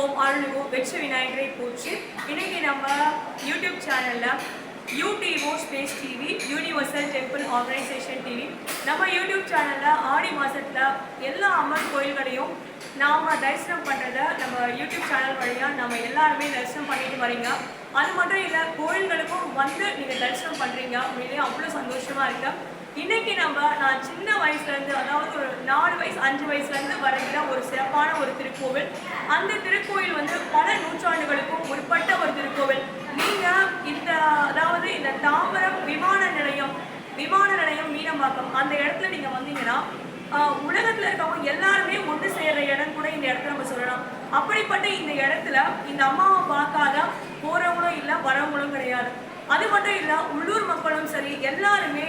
ஓம் அருள்வோ வெற்றி விநாயகரை போச்சு இன்னைக்கு நம்ம யூடியூப் சேனலில் UTO space TV universal temple organisation TV நம்ம யூடியூப் சேனலில் ஆடி மாதத்தில் எல்லா அம்மன் கோயில்களையும் நாம் தரிசனம் பண்ணுறத நம்ம யூடியூப் சேனல் வழியாக நம்ம எல்லாருமே தரிசனம் பண்ணிட்டு வரீங்க. அது மட்டும் இல்லை கோயில்களுக்கும் வந்து நீங்கள் தரிசனம் பண்ணுறீங்க உண்மையிலேயே அவ்வளோ சந்தோஷமாக இருக்குது இன்னைக்கு நம்ம நான் சின்ன வயசுலேருந்து அதாவது ஒரு நாலு வயசு அஞ்சு வயசுலேருந்து வருகிற ஒரு சிறப்பான ஒரு திருக்கோவில். அந்த திருக்கோவில் வந்து பல நூற்றாண்டுகளுக்கும் முற்பட்ட ஒரு திருக்கோவில். நீங்கள் இந்த அதாவது இந்த தாம்பரம் விமான நிலையம் விமான நிலையம் மீனம்பாக்கம் அந்த இடத்துல நீங்கள் வந்தீங்கன்னா உலகத்தில் உலகத்துல இருக்கவங்க எல்லாருமே ஒன்று சேர்ற இடம் கூட இந்த இடத்துல நம்ம சொல்லலாம். அப்படிப்பட்ட இந்த இடத்துல இந்த அம்மாவை பார்க்காத போறவங்களும் இல்லை வரவங்களும் கிடையாது. அது மட்டும் இல்ல உள்ளூர் மக்களும் சரி எல்லாருமே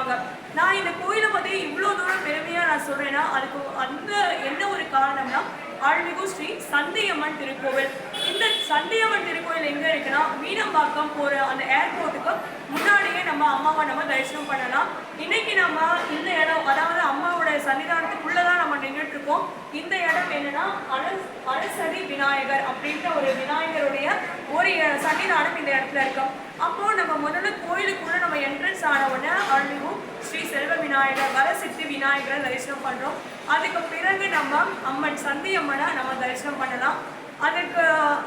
சொல்லுவாங்க. நான் இந்த கோயிலை பத்தி இவ்வளோ தூரம் பெருமையா நான் சொல்றேன்னா அதுக்கு அந்த என்ன ஒரு காரணம்னா ஆழ்மிகு ஸ்ரீ சந்தியம்மன் திருக்கோவில். இந்த சந்தியம்மன் திருக்கோயில் ராணிபாக்கம் போகிற அந்த ஏர்போர்ட்டுக்கு முன்னாடியே நம்ம அம்மாவை நம்ம தரிசனம் பண்ணலாம். இன்னைக்கு நம்ம இந்த இடம் அதாவது அம்மாவோட சன்னிதானத்துக்குள்ளதான் நம்ம நின்றுட்டு இருக்கோம் இந்த இடம் என்னன்னா அரஸ் அரசரி விநாயகர் அப்படின்ற ஒரு விநாயகருடைய ஒரு சன்னிதானம் இந்த இடத்துல இருக்கும் அப்போ நம்ம முதல்ல கோயிலுக்குள்ள நம்ம என்ட்ரன்ஸ் ஆன உடனே அருள்மிகும் ஸ்ரீ செல்வ விநாயகர் வரசித்தி விநாயகரை தரிசனம் பண்றோம். அதுக்கு பிறகு நம்ம அம்மன் சந்தி அம்மனை நம்ம தரிசனம் பண்ணலாம். அதுக்கு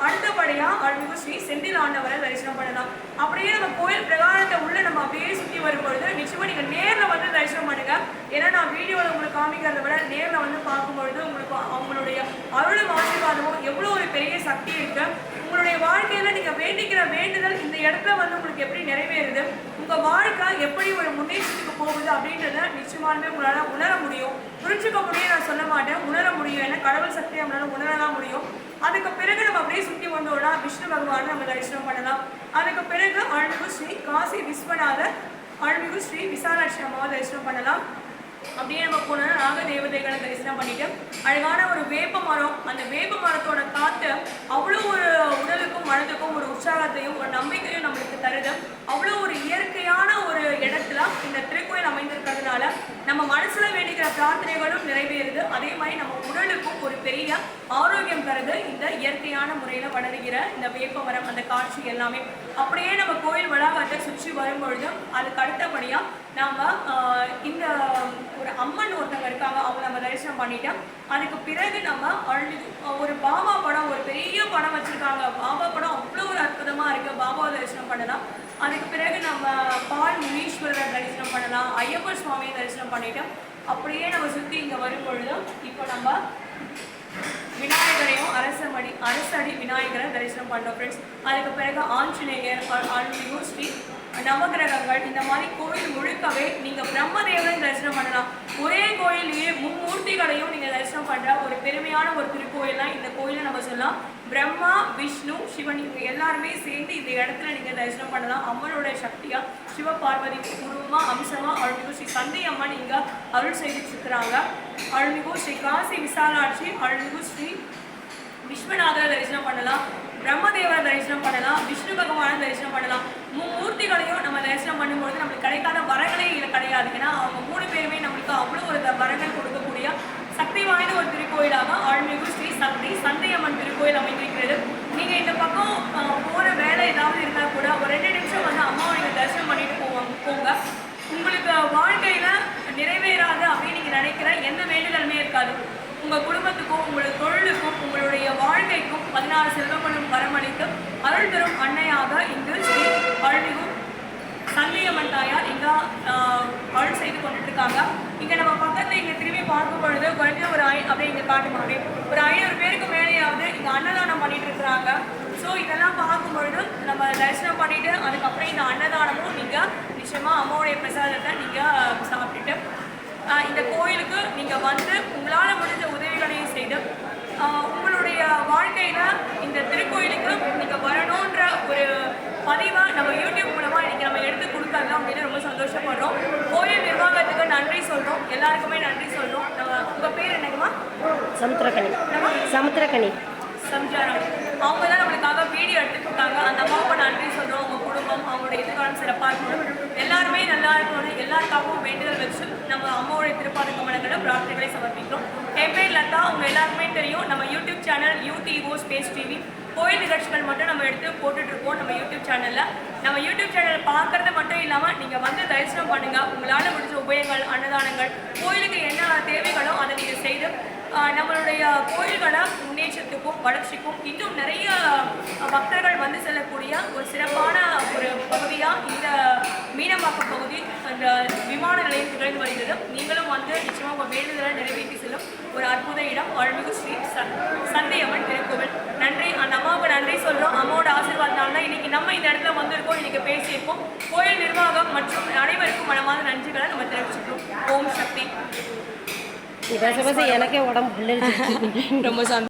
அடுத்தபடியாக அருள்மிகு ஸ்ரீ செந்தில் ஆண்டவரை தரிசனம் பண்ணலாம். அப்படியே நம்ம கோயில் பிரகாரத்தை உள்ள நம்ம அப்படியே சுற்றி வரும்பொழுது நிச்சயமாக நீங்கள் நேரில் வந்து தரிசனம் பண்ணுங்க. ஏன்னா நான் வீடியோவில் உங்களுக்கு காமிக்கிறத விட நேரில் வந்து பார்க்கும்பொழுது உங்களுக்கு அவங்களுடைய அருளும் ஆசீர்வாதமும் எவ்வளோ ஒரு பெரிய சக்தி இருக்கு. உங்களுடைய வாழ்க்கையில் நீங்கள் வேண்டிக்கிற வேண்டுதல் இந்த இடத்துல வந்து உங்களுக்கு எப்படி நிறைவேறுது? உங்கள் வாழ்க்கை எப்படி ஒரு முன்னேற்றத்துக்கு போகுது அப்படின்றத நிச்சயமாலுமே உங்களால் உணர முடியும். புரிஞ்சுக்க முடியும் நான் சொல்ல மாட்டேன். உணர முடியும். ஏன்னா கடவுள் சக்தியை நம்மளால உணரலாம் முடியும். அதுக்கு பிறகு நம்ம அப்படியே சுற்றி வந்தோம்னா விஷ்ணு பகவான் நம்ம தரிசனம் பண்ணலாம். அதுக்கு பிறகு அருள்மிகு ஸ்ரீ காசி விஸ்வநாதர் அருள்மிகு ஸ்ரீ விசாலாட்சி அம்மாவை தரிசனம் பண்ணலாம். அப்படியே நம்ம போனோம்னா நாக தேவதைகளை தரிசனம் பண்ணிட்டு அழகான ஒரு வேப்ப மரம் அந்த வேப்ப மரத்தோட காத்து அவ்வளோ ஒரு உடலுக்கும் மனதுக்கும் ஒரு உற்சாகத்தையும் ஒரு நம்பிக்கையும் நம்மளுக்கு தருது. அவ்வளோ ஒரு இயற்கையான ஒரு இடத்துல இந்த திருக்கோயில் அமைந்திருக்கிறதுனால நம்ம மனசுல வேண்டிக்கிற பிரார்த்தனைகளும் நிறைவேறுது. அதே மாதிரி நம்ம உடலுக்கும் ஒரு பெரிய ஆரோக்கியம் தருது. இந்த இயற்கையான முறையில வளருகிற இந்த வேப்ப மரம் அந்த காட்சி எல்லாமே. அப்படியே நம்ம கோயில் வளாகத்தை சுற்றி வரும்பொழுதும் அதுக்கு அடுத்தபடியாக நாம் இந்த ஒரு அம்மன் ஒருத்தவங்க இருக்காங்க அவங்க நம்ம தரிசனம் பண்ணிட்டோம். அதுக்கு பிறகு நம்ம ஒரு பாபா படம் ஒரு பெரிய படம் வச்சுருக்காங்க. பாபா படம் அவ்வளோ ஒரு அற்புதமாக இருக்குது பாபாவை தரிசனம் பண்ணலாம். அதுக்கு பிறகு நம்ம பால் முனீஸ்வரரை தரிசனம் பண்ணலாம். ஐயப்பன் சுவாமியை தரிசனம் பண்ணிட்டோம். அப்படியே நம்ம சுற்றி இங்கே வரும்பொழுதும் இப்போ நம்ம விநாயகரையும் அரசமடி அரசடி விநாயகரை தரிசனம் பண்ணோம் ஃப்ரெண்ட்ஸ் அதுக்கு பிறகு ஆஞ்சநேயர் ஆன்மீக ஸ்ரீ நவகிரகங்கள் இந்த மாதிரி கோயில் முழுக்கவே நீங்கள் பிரம்மதேவரை தரிசனம் பண்ணலாம். ஒரே கோயிலேயே மும்மூர்த்திகளையும் நீங்கள் தரிசனம் பண்ணுற ஒரு பெருமையான ஒரு திருக்கோயிலாம் இந்த கோயிலை நம்ம சொல்லலாம். பிரம்மா விஷ்ணு சிவன் இவங்க எல்லாருமே சேர்ந்து இந்த இடத்துல நீங்கள் தரிசனம் பண்ணலாம். அம்மனோட சக்தியா சிவ பார்வதி உருவமா அம்சமா ஸ்ரீ சந்தை அம்மன் இங்க அருள் செய்துட்டு இருக்கிறாங்க அருள்மிகு ஸ்ரீ காசி விசாலாட்சி அருள்மிகு ஸ்ரீ விஸ்வநாதரை தரிசனம் பண்ணலாம் பிரம்மதேவரை தரிசனம் பண்ணலாம் விஷ்ணு பகவானை தரிசனம் பண்ணலாம். மும்மூர்த்திகளையும் நம்ம தரிசனம் பண்ணும்போது நம்மளுக்கு கிடைக்காத வரங்களே இதில் கிடையாது. ஏன்னா அவங்க மூணு பேருமே நம்மளுக்கு அவ்வளோ ஒரு வரங்கள் கொடுக்கக்கூடிய சக்தி வாய்ந்த ஒரு திருக்கோயிலாக ஆழ்மிகு ஸ்ரீ சக்தி சந்தையம்மன் திரு அமைந்திருக்கிறது நீங்கள் இந்த பக்கம் அஹ், போற வேலை ஏதாவது இருந்தால் கூட ஒரு ரெண்டு நிமிஷம் வந்து அம்மாவை நீங்கள் தரிசனம் பண்ணிட்டு போவாங்க போங்க உங்களுக்கு வாழ்க்கையில நிறைவேறாது அப்படின்னு எந்த வேண்டுதலுமே இருக்காது. உங்க குடும்பத்துக்கும் உங்களுடைய தொழிலுக்கும் உங்களுடைய வாழ்க்கைக்கும் பதினாறு செல்வங்களும் வரமளித்து அருள் தரும் அன்னையாக இங்கு ஸ்ரீ அருள்மிகு சந்தியம்மன் தாயார் இங்க ஆஹ், அருள் செய்து கொண்டுட்டு இருக்காங்க இங்க நம்ம பக்கத்துல இங்க திரும்பி பார்க்கும் பொழுது குறைஞ்ச ஒரு ஐ அப்படியே இங்க காட்டுமாவே ஒரு ஐநூறு பேருக்கு மேலேயாவது இங்க அன்னதானம் பண்ணிட்டு இருக்கிறாங்க. ஸோ இதெல்லாம் பார்க்கும் பொழுது நம்ம தரிசனம் பண்ணிட்டு அதுக்கப்புறம் இந்த அன்னதானமும் நீங்க நிச்சயமா அம்மாவுடைய பிரசாதத்தை நீங்க சாப்பிட்டுட்டு இந்த கோயிலுக்கு நீங்க வந்து உங்களால முடிஞ்ச உதவிகளையும் செய்து உங்களுடைய வாழ்க்கையில இந்த திருக்கோயிலுக்கு நீங்க வரணுன்ற ஒரு பதிவை நம்ம யூடியூப் மூலமா இன்னைக்கு நம்ம எடுத்து கொடுக்கறோம் அப்படின்னு ரொம்ப சந்தோஷப்படுறோம். கோயில் நிர்வாகத்துக்கு நன்றி சொல்றோம். எல்லாருக்குமே நன்றி சொல்றோம். நம்ம உங்க பேர் என்னங்கம்மா? சமுத்திரக்கனி. சமுத்திரக்கனி. சம்ஜாராணி அவங்க தான் நம்மளுக்காக வீடியோ எடுத்து கொடுத்தாங்க. அந்த அம்மாவுக்கு நன்றி சொல்றோம். அவங்க அவங்களோட எதிர்காலம் சிறப்பாக இருக்கணும் எல்லாருமே நல்லா இருக்கணும். எல்லாருக்காகவும் வேண்டுதல் வச்சு நம்ம அம்மாவுடைய திருப்பாத கமலங்களை பிரார்த்தனைகளை சமர்ப்பிக்கிறோம். என் பேர் லதா. அவங்க எல்லாருக்குமே தெரியும் நம்ம YouTube channel UTO space TV கோயில் நிகழ்ச்சிகள் மட்டும் நம்ம எடுத்து போட்டுட்ருக்கோம் நம்ம யூடியூப் சேனலில் நம்ம யூடியூப் சேனல் பார்க்கறது மட்டும் இல்லாமல் நீங்கள் வந்து தரிசனம் பண்ணுங்கள் உங்களால் முடிஞ்ச உபயங்கள் அன்னதானங்கள் கோயிலுக்கு என்ன தேவைகளோ அதை நீங்கள் நம்மளுடைய கோயில்களை முன்னேற்றத்துக்கும் வளர்ச்சிக்கும் இன்னும் நிறைய பக்தர்கள் வந்து செல்லக்கூடிய ஒரு சிறப்பான ஒரு பகுதியா இந்த மீனம்பாக்கம் பகுதி அந்த விமான நிலையம் திகழ்ந்து வருகிறது. நீங்களும் வந்து நிச்சயமாக வேண்டுதலை நிறைவேற்றி செல்லும் ஒரு அற்புத இடம். அருள்மிகு ஸ்ரீ சந்தையம்மன் திருக்கோவில். நன்றி. அந்த அம்மாவுக்கு நன்றி சொல்றோம். அம்மாவோட ஆசீர்வாதனால தான் இன்னைக்கு நம்ம இந்த இடத்துல வந்திருக்கோம். இன்னைக்கு பேசியிருக்கோம். கோயில் நிர்வாகம் மற்றும் அனைவருக்கும் மனமான நன்றிகளை நம்ம தெரிவிச்சுக்கிறோம். ஓம் சக்தி. பேச பேச எனக்கே உடம்பு ரொம்ப சந்தோஷம்.